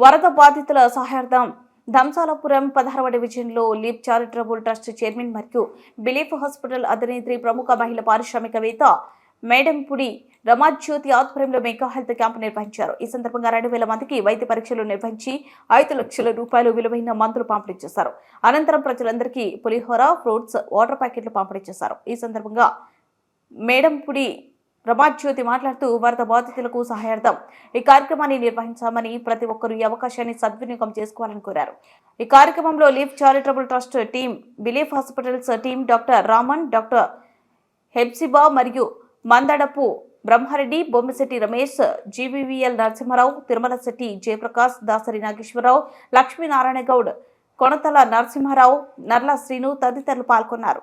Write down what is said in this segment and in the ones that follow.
వరద బాధితుల సహాయార్థం ధంసాలపురం పదహారవ డివిజన్లో లీప్ చారిటబుల్ ట్రస్ట్ చైర్మన్ మరియు బిలీఫ్ హాస్పిటల్ అధినేత్రి ప్రముఖ మహిళ పారిశ్రామికవేత్త మేడంపుడి రమాజ్యోతి ఆధ్వర్యంలో మెగా హెల్త్ క్యాంపు నిర్వహించారు. ఈ సందర్భంగా రెండు వేల మందికి వైద్య పరీక్షలు నిర్వహించి ఐదు లక్షల రూపాయలు విలువైన మందులు పంపిణీ చేశారు. అనంతరం ప్రజలందరికీ పులిహోర ఫ్రూట్స్ వాటర్ ప్యాకెట్లు పంపిణీ చేశారు. ఈ సందర్భంగా మేడంపుడి రమాజ్యోతి మాట్లాడుతూ వరద బాధితులకు సహాయార్థం. ఈ కార్యక్రమాన్ని నిర్వహించామని ప్రతి ఒక్కరూ ఈ అవకాశాన్ని సద్వినియోగం చేసుకోవాలని కోరారు. ఈ కార్యక్రమంలో leaf charitable trust team belief hospitals team doctor Raman doctor Hepsiba మరియు మందడపు బ్రహ్మారెడ్డి బొమ్మిశెట్టి రమేష్ జీవీవీఎల్ నరసింహారావు తిరుమల శెట్టి జయప్రకాష్ దాసరి నాగేశ్వరరావు లక్ష్మీనారాయణ గౌడ్ కొనతల నరసింహారావు నర్ల శ్రీను తదితరులు పాల్గొన్నారు.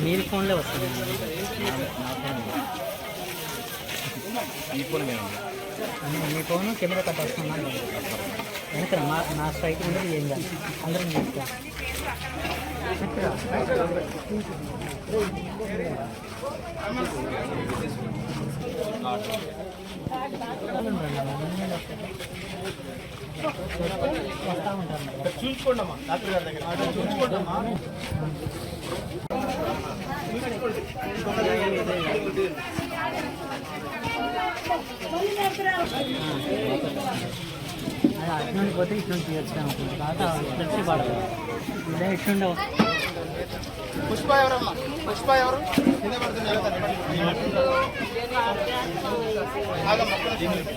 మీరు ఫోన్లో వస్తుంది మీ ఫోన్ కెమెరా కట్ వస్తున్నాను వెనక మా నా స్ట్రైట్ ఉండదు ఏం కాదు. అందరం చూస్తాం వస్తూ ఉంటారు అది అటు నుండి పోతే ఇటు నుండి తీయచ్చు అనుకుంటుంది తర్వాత తెలిసి పడదు ఇదే ఇటుండే పుష్ప ఎవరమ్మా పుష్ప ఎవరు కింద పడుతున్నారు ఆగమ్మా, ఒక్క నిమిషం.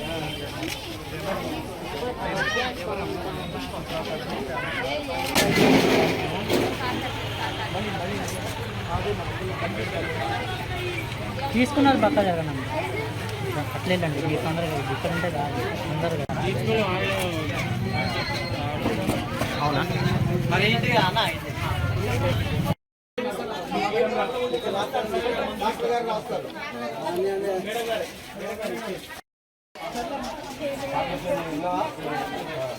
తీసుకున్నారు పక్క జరగనమ్మ అట్లేదండి మీ తొందరగా ఇక్కడ ఉంటే కాదు తొందరగా. అవునా? మరి ఏంటి అన్న? రాస్తారు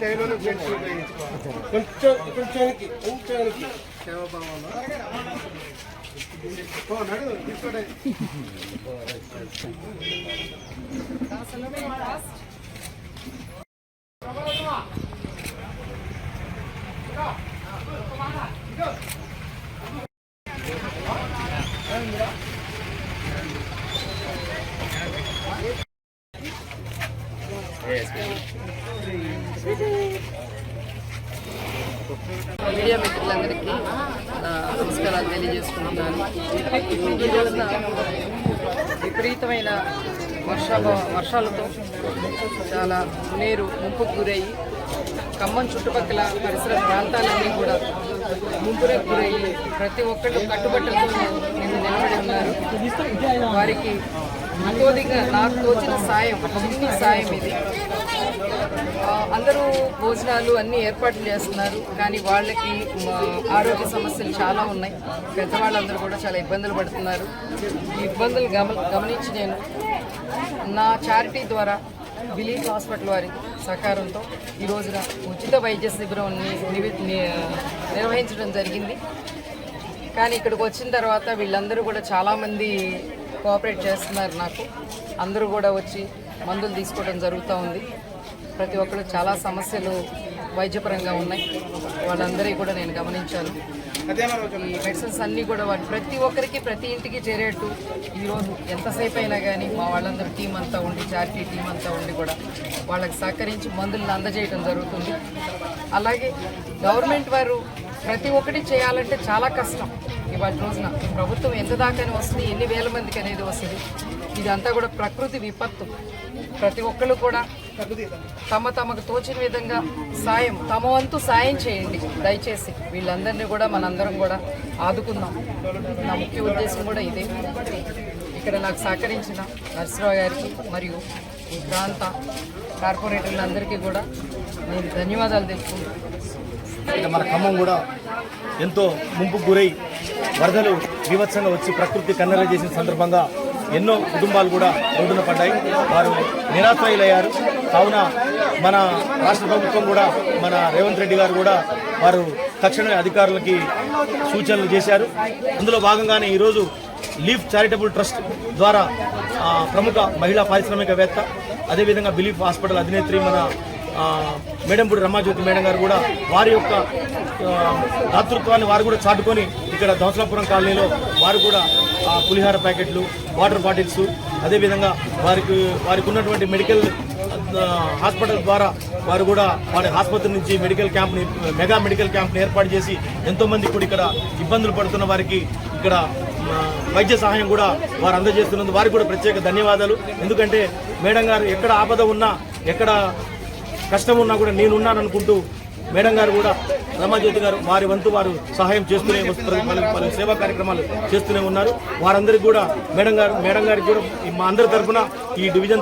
టైంలోనే బ్లడ్ కొంచెం కొంచెంకి కొంచెంకి. సేవభావంలో నడు తీసుకోండి మీడియా మిత్రులందరికీ నమస్కారాలు తెలియజేసుకుంటున్నాను. ఈ రోజున విపరీతమైన వర్షాభ వర్షాలతో చాలా నీరు ముంపుకు గురయ్యి ఖమ్మం చుట్టుపక్కల పరిసర ప్రాంతాలన్నీ కూడా ముంపులకు గురయ్యి ప్రతి ఒక్కళ్ళు కట్టుబట్టలతో నిన్న నిలబడి ఉన్నారు. వారికి ఇంకోదిగా నాకు తోచిన సాయం సాయం ఇది. అందరూ భోజనాలు అన్ని ఏర్పాట్లు చేస్తున్నారు. కానీ వాళ్ళకి మా, ఆరోగ్య సమస్యలు చాలా ఉన్నాయి. పెద్దవాళ్ళందరూ కూడా చాలా ఇబ్బందులు పడుతున్నారు. ఈ ఇబ్బందులు గమ గమనించి నేను నా చారిటీ ద్వారా బిలీఫ్ హాస్పిటల్ వారి సహకారంతో ఈ రోజున ఉచిత వైద్య శిబిరం నిర్వహించడం జరిగింది. కానీ ఇక్కడికి వచ్చిన తర్వాత వీళ్ళందరూ కూడా చాలామంది కోఆపరేట్ చేస్తున్నారు నాకు. అందరూ కూడా వచ్చి మందులు తీసుకోవడం జరుగుతూ ఉంది. ప్రతి ఒక్కరు చాలా సమస్యలు వైద్యపరంగా ఉన్నాయి. వాళ్ళందరికీ కూడా నేను గమనించాను ఈ మెడిసిన్స్ అన్నీ కూడా వాళ్ళు ప్రతి ఒక్కరికి ప్రతి ఇంటికి చేరేట్టు. ఈరోజు ఎంతసేపు అయినా కానీ మా వాళ్ళందరూ టీం అంతా ఉండి చారిటీ టీం అంతా ఉండి కూడా వాళ్ళకి సహకరించి మందులను అందజేయడం జరుగుతుంది. అలాగే గవర్నమెంట్ వారు ప్రతి ఒక్కటి చేయాలంటే చాలా కష్టం. ఇవాళ రోజున ప్రభుత్వం ఎంత దాకానే వస్తుంది ఎన్ని వేల మందికి అనేది వస్తుంది. ఇదంతా కూడా ప్రకృతి విపత్తు. ప్రతి ఒక్కళ్ళు కూడా తమ తమకు తోచిన విధంగా సాయం తమ వంతు సాయం చేయండి. దయచేసి వీళ్ళందరినీ కూడా మనందరం కూడా ఆదుకుందాం. నా ముఖ్య ఉద్దేశం కూడా ఇదే. ఇక్కడ నాకు సహకరించిన నరసింహరావు గారికి మరియు ఈ ప్రాంత కార్పొరేటర్లందరికీ కూడా నేను ధన్యవాదాలు తెలుసుకుంటాను ఇక మన ఖమ్మం కూడా ఎంతో ముంపుకు గురై వరదలు వివత్సంగా వచ్చి ప్రకృతి కన్నెర చేసిన సందర్భంగా ఎన్నో కుటుంబాలు కూడా రోడ్డున పడ్డాయి. వారు నిరాశ్రయులయ్యారు. కావున మన రాష్ట్ర ప్రభుత్వం కూడా మన రేవంత్ రెడ్డి గారు కూడా వారు తక్షణమే అధికారులకి సూచనలు చేశారు. అందులో భాగంగానే ఈరోజు లీఫ్ చారిటబుల్ ట్రస్ట్ ద్వారా ప్రముఖ మహిళా పారిశ్రామికవేత్త అదేవిధంగా బిలీఫ్ హాస్పిటల్ అధినేత్రి మన మేడంపూడి రమాజ్యోతి మేడం గారు కూడా వారి యొక్క దాతృత్వాన్ని వారు కూడా చాటుకొని ఇక్కడ దంసలాపురం కాలనీలో వారు కూడా ఆ, పులిహార ప్యాకెట్లు వాటర్ బాటిల్స్ అదేవిధంగా వారికి వారికి ఉన్నటువంటి మెడికల్ హాస్పిటల్ ద్వారా వారు కూడా వారి ఆసుపత్రి నుంచి మెడికల్ క్యాంప్ని మెగా మెడికల్ క్యాంప్ని ఏర్పాటు చేసి ఎంతోమంది కూడా ఇక్కడ ఇబ్బందులు పడుతున్న వారికి ఇక్కడ వైద్య సహాయం కూడా వారు అందజేస్తున్నందుకు వారికి కూడా ప్రత్యేక ధన్యవాదాలు. ఎందుకంటే మేడం గారు ఎక్కడ ఆపద ఉన్నా ఎక్కడ కష్టం ఉన్నా కూడా నేనున్నాననుకుంటూ మేడం గారు కూడా రమాజ్యోతి గారు వారి వంతు వారు సహాయం చేస్తూనే వస్తున్నారు. పలు పలు సేవా కార్యక్రమాలు చేస్తూనే ఉన్నారు. వారందరికీ కూడా మేడం గారు మేడం గారికి కూడా మా అందరి తరఫున ఈ డివిజన్